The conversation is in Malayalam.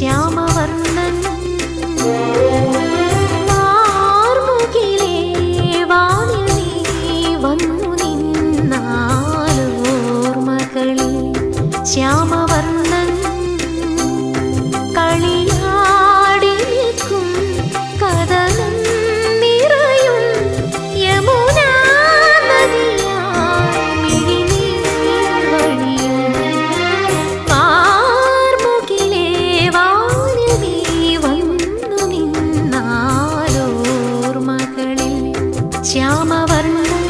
ശ്യാമവർണൻ മാർമുകിലേ വാണിൽ നീ വന്നു നിന്നാലോർമകളിൽ ശ്യാമവർണ വന്നു നിന്നാലോർമകളിൽ ശ്യാമവർണൻ